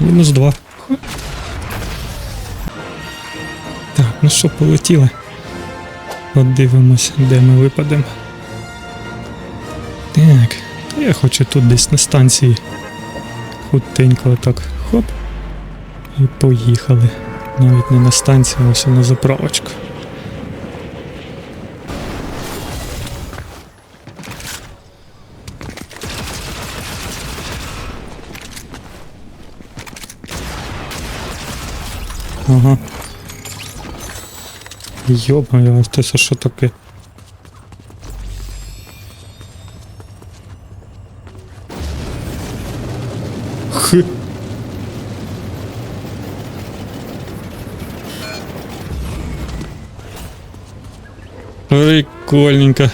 Мінус два. Так, ну що, полетіли. От дивимось, де ми випадемо. Так, то я хочу тут десь на станції. Хутенько отак. Хоп. І поїхали. Навіть не на станцію, а ось на заправочку. Ага. Йо-моє, а це що таке? Х. Прикольненько.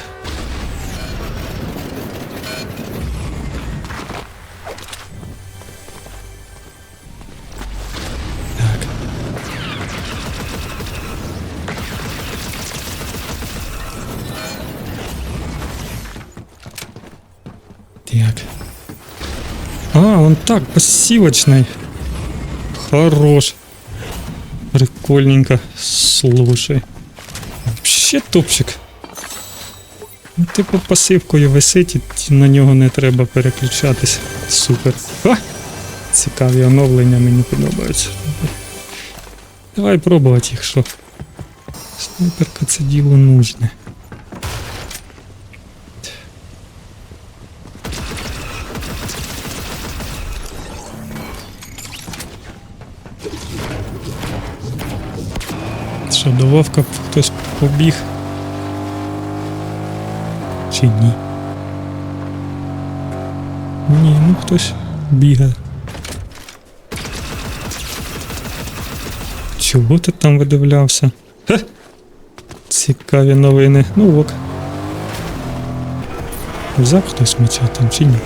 Так, пассивочный. Хорош. Прикольненько. Слушай. Вообще топчик. Ну, типу пасивкою висить і на нього не треба переключатись. Супер. А! Цікаві оновлення мені подобаються. Давай пробувати їх, що. Снайперка це діло нужне. Що, до Вовка хтось побіг? Чи ні? Ні, ну хтось бігає. Чого ти там видивлявся? Хе! Цікаві новини. Ну ок. Взяв хтось меча там чи ні?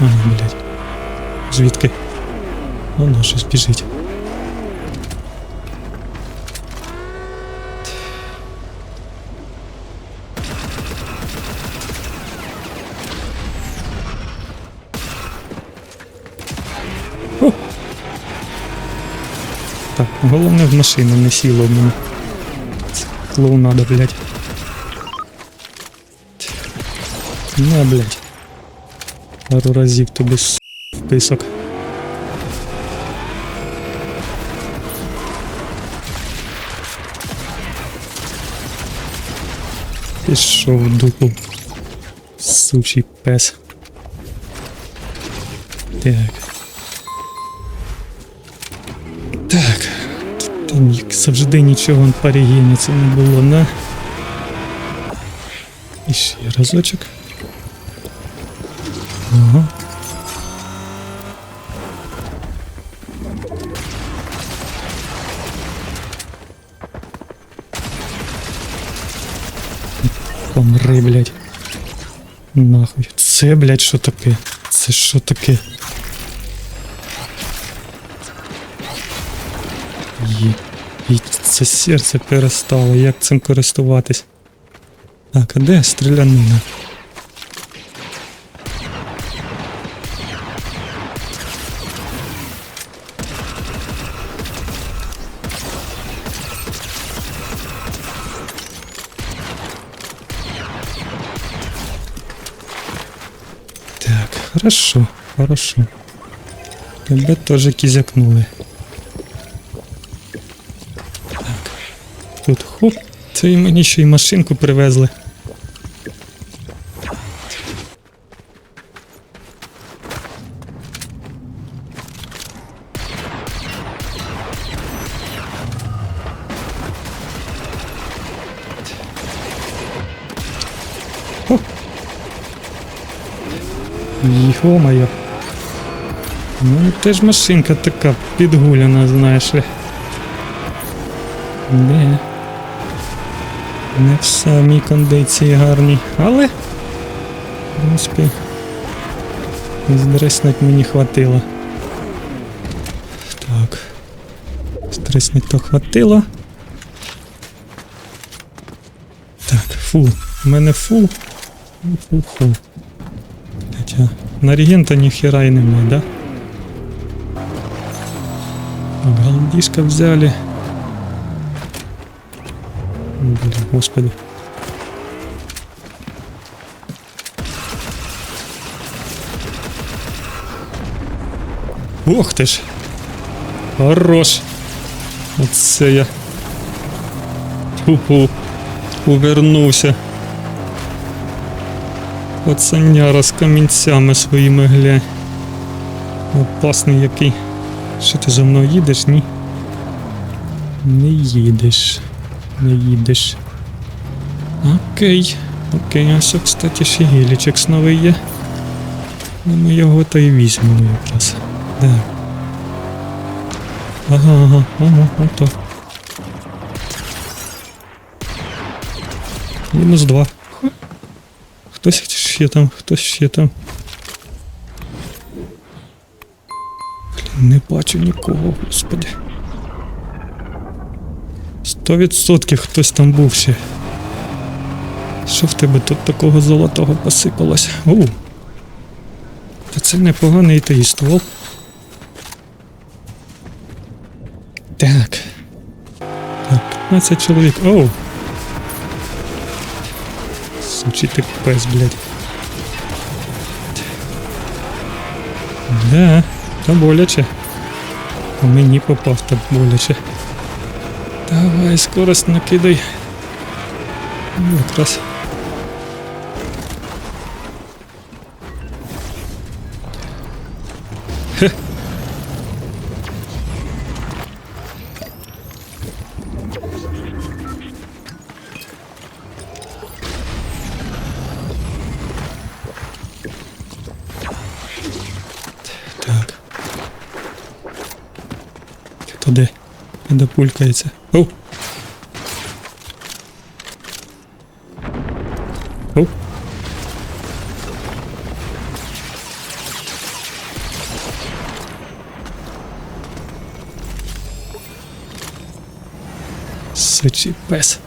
А, блядь. Звідки? Воно щось біжить. Головне в машину не сіло в мене. Клоунада, блядь. На, блядь. Пару разів тобі с... в писок. Пішов в дупу. Сучий пес. Так. Як завжди нічого в парігені це не було, на. І ще разочок. Ага. Помри, блядь. Нахуй. Це, блядь, що таке? Це що таке? Є. І це серце перестало. Як цим користуватись? Так, а де стрілянина? Так, хорошо, хорошо. Тебе тоже кізякнули. Хоп. Це і мені ще й машинку привезли. Йо-моє. Ну, теж машинка така підгуляна, знаєш ли. Не. Не в самій кондиції гарній, але. В принципі. Здриснуть мені хватило. Так. Здриснуть то хватило. Так, фул. У мене фул. Фул. Хоча на регента ніхера і немає, да? Так, Голдишка взяли. Господи. Ох ти ж. Хорош. Оце я. Фу-фу. Увернувся. Пацаняра з камінцями своїми глянь. Опасний який. Що ти за мною їдеш, ні? Не їдеш. Не їдеш. Окей. Окей, ось, кстати, ще гелічек новий є. Ну, ми його то і візьмемо якраз. Так. Ага, ага, ага, ото. Мінус два. Хтось ще там, хтось ще там. Блін, не бачу нікого, господи. Сто відсотків хтось там був ще. Що в тебе тут такого золотого посипалось? Оу. Та це непоганий та ствол. Так. Так, 15 чоловік. Оу. Сучий ти пес, блядь. Да, та боляче. Мені попав та боляче. Давай, скорость накидай. Ну, Якраз. Де пулькається? Оу! Оу! Сучий пес.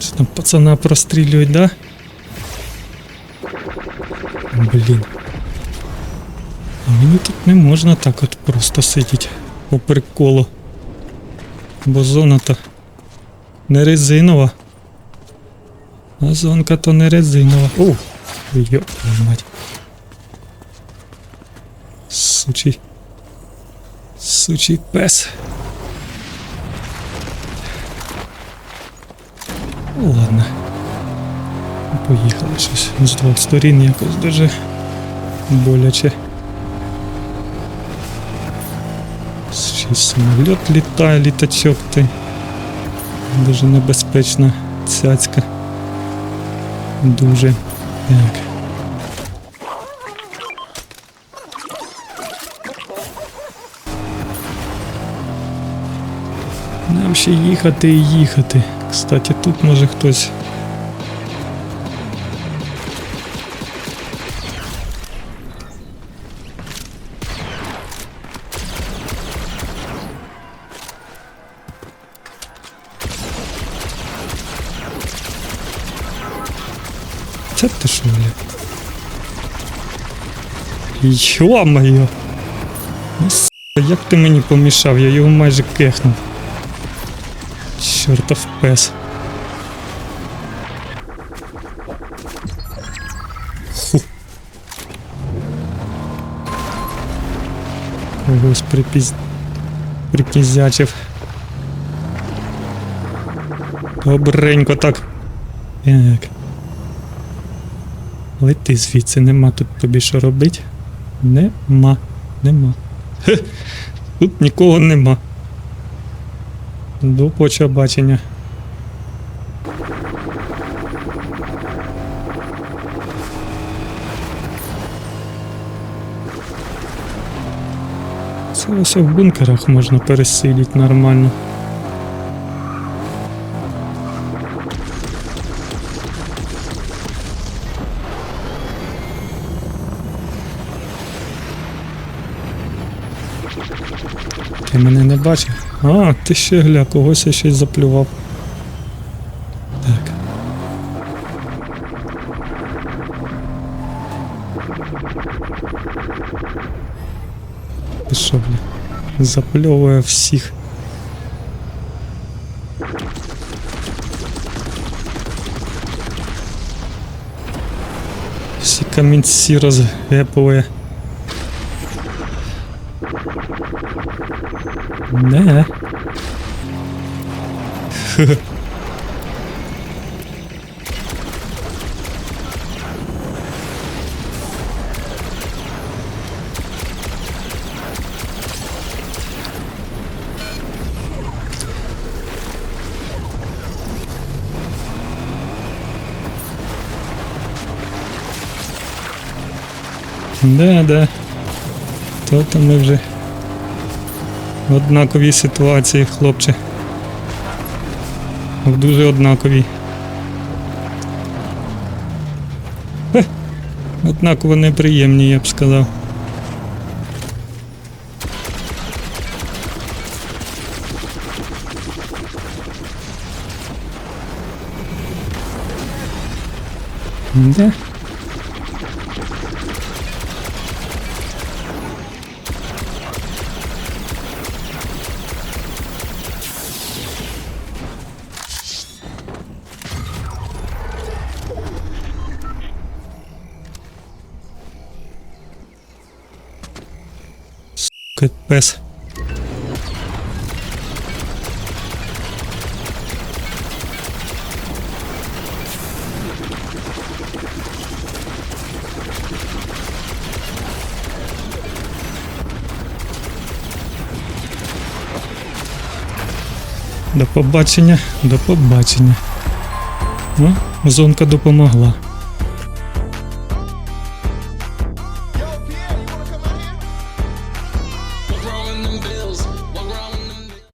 Що там пацана прострілюють, да? Блін. Мені тут не можна так от просто сидіти по приколу. Бо зона то не резинова. А зонка то не резинова. О! Твою мать. Сучий. Сучий пес. Ну ладно. Поїхали щось з двох сторін якось дуже боляче. Й самоліт літає, літачок ти. Дуже небезпечна цяцька. Дуже. Так. Нам ще їхати і їхати. Кстати, тут може хтось. Це ти що, бля? Йо-моє! Ну, як ти мені помішав, я його майже кехнув. Чортов пес. Ху. Когось припіз... припізячив. Добренько так. Так. Лети звідси, нема тут тобі що робити. Нема. Нема. Хе. Тут нікого нема. До побачення. Це ось в бункерах можна пересидіти нормально. Ти мене не бачив? А, ти ще гля, когось я щось заплював. Так. що, бля? Запльовує всіх. Всі камінці розгепує. Не. Да, да. То там ми вже однаковій ситуації, хлопче. В дуже однаковій. Хе, Однаково неприємні, я б сказав. Да. Пес. До побачення, до побачення. Ну, зонка допомогла.